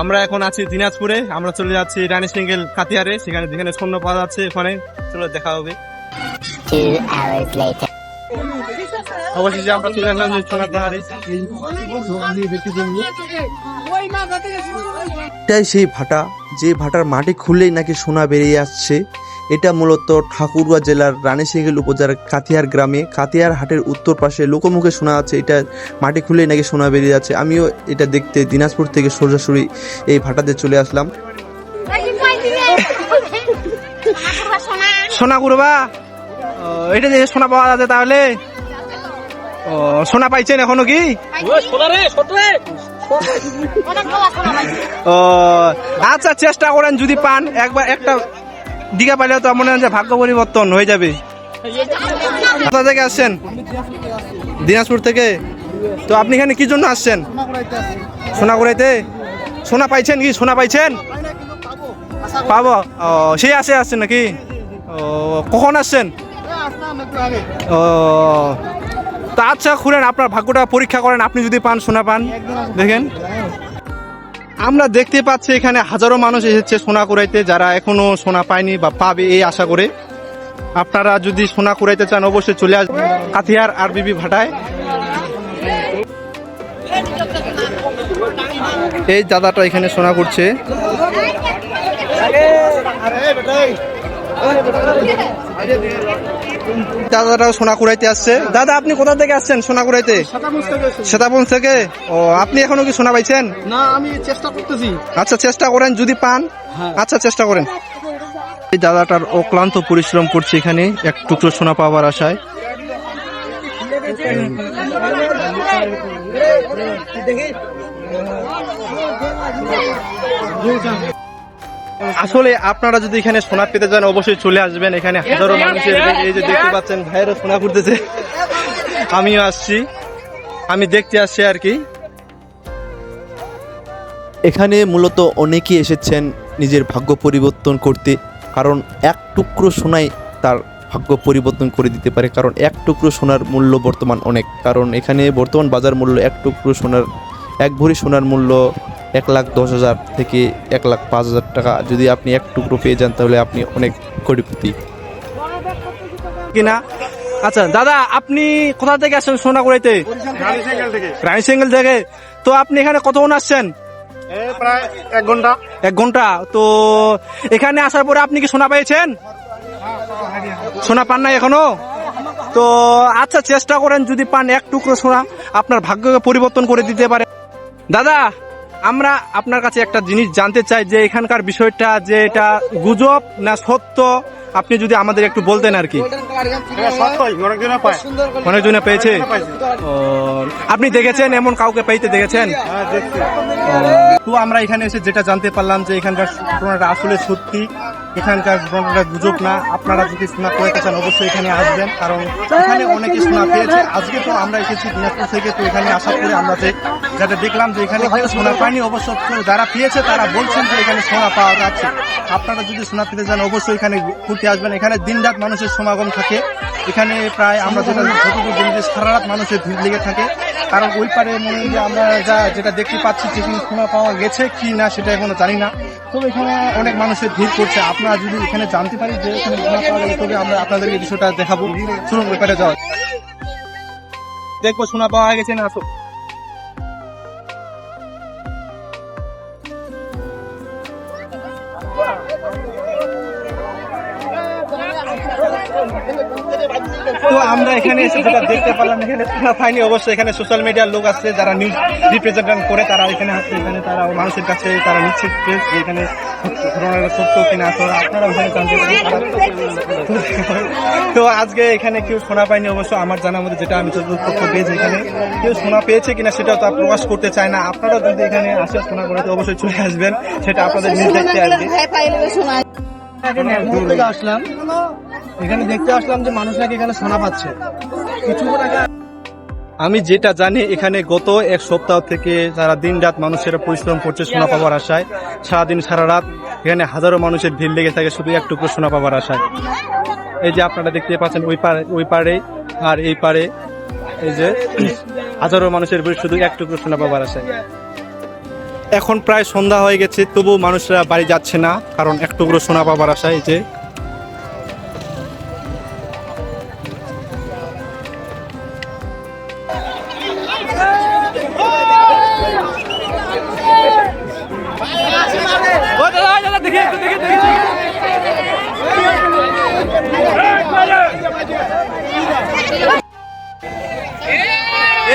আমরা এখন আছি দিনাজপুরে, আমরা চলে যাচ্ছি রানী সিঙ্গেল কাতিয়ারে সেখানে যেখানে স্বর্ণ পাওয়া যাচ্ছে ওখানে চলে দেখা হবে। অবশেষে আমরা চলে সেই ভাটা, যে ভাটার মাটি খুললেই নাকি সোনা বেরিয়ে আসছে। এটা মূলত ঠাকুরগাঁ জেলার রানীশিঙ্গেল উপজেলার কাতিয়ার গ্রামে। কাতিয়ার হাটের উত্তর পাশে লোকমুখে শোনা আছে এটা মাটি খুললেই নাকি সোনা বেরিয়ে যাচ্ছে। আমিও এটা দেখতে দিনাজপুর থেকে সরাসরি এই ভাটাতে চলে আসলাম। সোনা গুরবা? এটা যে সোনা পাওয়া যাচ্ছে তাহলে? ও সোনা পাইছেন এখনও কি? ও আচ্ছা চেষ্টা করেন যদি পান। একবার একটা দিঘা পাইলে তো মনে হয় ভাগ্য পরিবর্তন হয়ে যাবে। কোথা থেকে আসছেন? দিনাজপুর থেকে? তো আপনি এখানে কি জন্য আসছেন? সোনা করাইতে সোনা পাইছেন কি? সোনা পাইছেন? পাবো। ও, সেই আসে আসছেন নাকি? ও, কখন আসছেন? ও, তা আচ্ছা খুলেন, আপনার ভাগ্যটা পরীক্ষা করেন, আপনি যদি পান, সোনা পান। দেখেন। আমরা দেখতে পাচ্ছি এখানে হাজারো মানুষ এসেছে সোনা কুড়াইতে যারা এখনও সোনা পায়নি বা পাবে এই আশা করে আপনারা যদি সোনা কুড়াইতে চান অবশ্যই চলে আসবেন কাথিয়ার আর বিবি ভাটায় এই দাদাটা এখানে সোনা করছে দাদাটাও সোনা কুড়াইতে আসছে। দাদা আপনি কোথা থেকে আসছেন সোনা কুড়াইতে সেতাবন থেকে? ও আপনি এখনও কি সোনা পাইছেন না আমি চেষ্টা করতেছি। আচ্ছা চেষ্টা করেন যদি পান। আচ্ছা চেষ্টা করেন। এই দাদাটার অক্লান্ত পরিশ্রম করছে এখানে এক টুকরো সোনা পাওয়ার আশায়। আসলে আপনারা যদি এখানে সোনা পেতে চান অবশ্যই চলে আসবেন এখানে। হাজারো মানুষের এই যে দেখতে পাচ্ছেন ভাইয়েরও সোনা করতেছে আমিও আসছি। আমি দেখতে আসছি আর কি। এখানে মূলত অনেকেই এসেছেন নিজের ভাগ্য পরিবর্তন করতে কারণ এক টুকরো সোনাই তার ভাগ্য পরিবর্তন করে দিতে পারে কারণ এক টুকরো সোনার মূল্য বর্তমান অনেক। কারণ এখানে বর্তমান বাজার মূল্য এক টুকরো সোনার এক ভরি সোনার মূল্য এক লাখ দশ হাজার থেকে এক লাখ পাঁচ হাজার টাকা। যদি আপনি এক টুকরো পেয়ে যান, তাহলে আপনি অনেক কোটিপতি কিনা? আচ্ছা দাদা, আপনি কোথা থেকে আসছেন সোনা করাইতে রানী সিঙ্গেল থেকে। রানী সিঙ্গেল থেকে তো আপনি এখানে কতক্ষণ আসছেন? প্রায় এক ঘণ্টা এক ঘণ্টা। তো এখানে আসার পরে আপনি কি সোনা পেয়েছেন? সোনা পান নাই এখনও? তো আচ্ছা চেষ্টা করেন যদি পান এক টুকরো সোনা, আপনার ভাগ্যকে পরিবর্তন করে দিতে পারে। দাদা আমরা আপনার কাছে একটা জিনিস জানতে চাই যে এখানকার বিষয়টা যে এটা গুজব না সত্য? আপনি যদি আমাদের একটু বলতেন আর কি। অনেকজনে পেয়েছে। আপনি দেখেছেন এমন কাউকে পেয়েতে দেখেছেন? হ্যাঁ তো আমরা এখানে এসে যেটা জানতে পারলাম যে এখানকার ঘটনাটা আসলে সত্যি। এখানকার ঘটনাটা গুজব না। আপনারা যদি সোনা করে চান, অবশ্যই এখানে আসবেন। কারণ এখানে অনেকে সোনা পেয়েছে। আজকে তো আমরা এসেছি দিনাজপুর থেকে, তো এখানে আসার পরে আমরা যে যাতে দেখলাম যে এখানে কেউ সোনা পায়নি, অবশ্য যারা পেয়েছে, তারা বলছেন যে এখানে সোনা পাওয়া যাচ্ছে। আপনারা যদি সোনা পেতে চান, অবশ্যই এখানে ঘুরতে আসবেন। এখানে দিন রাত মানুষের সমাগম থাকে। এখানে প্রায় আমরা যেটা যতটুকু যে সারা রাত মানুষের ভিড় লেগে থাকে। কারণ ওই পারে মনে যে আমরা যা যেটা দেখতে পাচ্ছি, যে সোনা পাওয়া গেছে কি না, সেটা এখনও জানি না। তবে এখানে অনেক মানুষের ভিড় করছে। আপনারা যদি এখানে জানতে পারি যে এখানে সোনা পাওয়া গেছে তবে আমরা আপনাদের এই বিষয়টা দেখাবো। চলুন ওই পারে যাওয়া দেখব শোনা পাওয়া গেছে না, আসো। তো আমরা এখানে এসে যেটা দেখতে পারলাম এখানে পাইনি অবশ্যই এখানে সোশ্যাল মিডিয়ার লোক আছে যারা নিউজ রিপ্রেজেন্টেন্ট করে তারা এখানে আসছে এখানে তারা মানুষের কাছে তারা নিচ্ছে যে এখানে ঘটনাটা সত্য কিনা তো আপনারা ওখানে জানতে তো আজকে এখানে কেউ সোনা পায়নি অবশ্য আমার জানার মধ্যে যেটা আমি তথ্য পেয়েছি এখানে কেউ সোনা পেয়েছে কিনা সেটাও তার প্রকাশ করতে চায় না। আপনারা যদি এখানে আসে সোনা করে তো অবশ্যই চলে আসবেন সেটা আপনাদের নিজ দেখতে কি দূর থেকে আসলাম। এখানে দেখতে আসলাম যে মানুষ নাকি এখানে সোনা পাচ্ছে। আমি যেটা জানি এখানে গত এক সপ্তাহ থেকে যারা দিন রাত মানুষেরা পরিশ্রম করছে সোনা পাওয়ার আশায়। সারাদিন সারা রাত এখানে হাজারো মানুষের ভিড় লেগে থাকে শুধু এক টুকরো সোনা পাওয়ার আশায়। এই যে আপনারা দেখতে পাচ্ছেন ওই পারে ওই পারে আর এই পারে এই যে হাজারো মানুষের ভিড় শুধু একটুকু সোনা পাওয়ার আশায়। এখন প্রায় সন্ধ্যা হয়ে গেছে তবু মানুষরা বাড়ি যাচ্ছে না, কারণ এক টুকরো সোনা পাবার আশায় যে।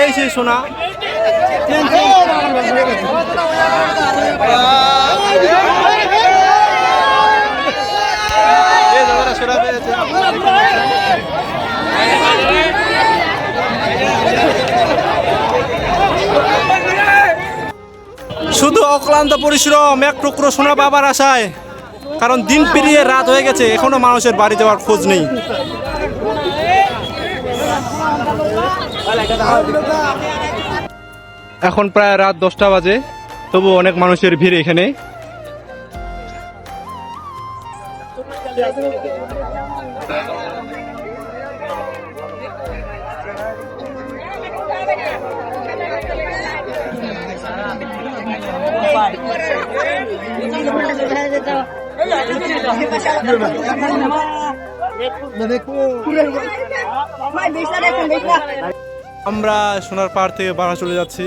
এই সেই সোনা এই দাদারা সোনা পেয়েছে শুধু অক্লান্ত পরিশ্রম, এক টুকরো সোনা পাবার আশায়। কারণ দিন পেরিয়ে রাত হয়ে গেছে, এখনও মানুষের বাড়ি যাওয়ার খোঁজ নেই। এখন প্রায় রাত দশটা বাজে তবু অনেক মানুষের ভিড় এখানে। আমরা সোনার পাহাড় থেকে বাড়া চলে যাচ্ছি।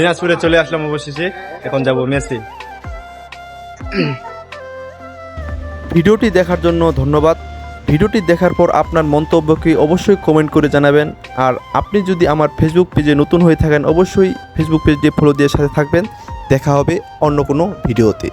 দিনাজপুরে চলে আসলাম অবশেষে। এখন যাব মেসে। ভিডিওটি দেখার জন্য ধন্যবাদ। ভিডিওটি দেখার পর আপনার মন্তব্যকে অবশ্যই কমেন্ট করে জানাবেন। আর আপনি যদি আমার ফেসবুক পেজে নতুন হয়ে থাকেন, অবশ্যই ফেসবুক পেজটি ফলো দিয়ে সাথে থাকবেন। দেখা হবে অন্য কোনো ভিডিওতে।